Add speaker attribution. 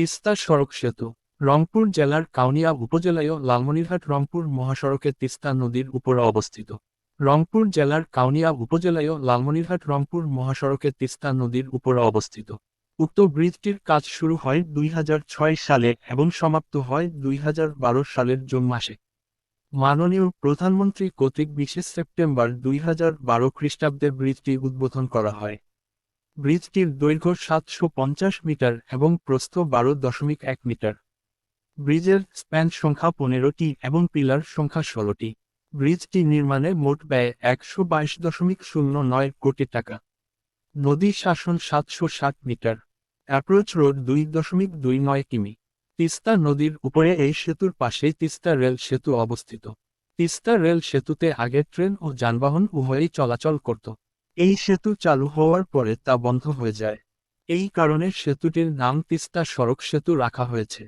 Speaker 1: তিস্তা সড়ক সেতু, রংপুর জেলার কাউনিয়া উপজেলায় লালমনিরহাট রংপুর মহাসড়কে তিস্তা নদীর উপরে অবস্থিত। রংপুর জেলার কাউনিয়া উপজেলায় লালমনিরহাট রংপুর মহাসড়কে তিস্তা নদীর উপরে অবস্থিত। উক্ত ব্রিজটির কাজ শুরু হয় দুই হাজার ছয় সালে এবং সমাপ্ত হয় দুই হাজার বারো সালের জুন মাসে। মাননীয় প্রধানমন্ত্রী কর্তৃক বিশে সেপ্টেম্বর দুই খ্রিস্টাব্দে ব্রিজটি উদ্বোধন করা হয়। ব্রিজটির দৈর্ঘ্য সাতশো পঞ্চাশ মিটার এবং প্রস্থ বারো দশমিক এক মিটার। ব্রিজের স্প্যান সংখ্যা পনেরোটি এবং পিলার সংখ্যা ষোলোটি। ব্রিজটি নির্মাণে মোট ব্যয় একশো বাইশ দশমিক শূন্য নয় কোটি টাকা। নদী শাসন সাতশো ষাট মিটার। অ্যাপ্রোচ রোড দুই দশমিক দুই নয় কিমি। তিস্তা নদীর উপরে এই সেতুর পাশেই তিস্তা রেল সেতু অবস্থিত। তিস্তা রেল সেতুতে আগে ট্রেন ও যানবাহন উভয়ই চলাচল করত। এই সেতু চালু হওয়ার পরে তা বন্ধ হয়ে যায়। এই কারণে সেতুটির নাম তিস্তা সড়ক সেতু রাখা হয়েছে।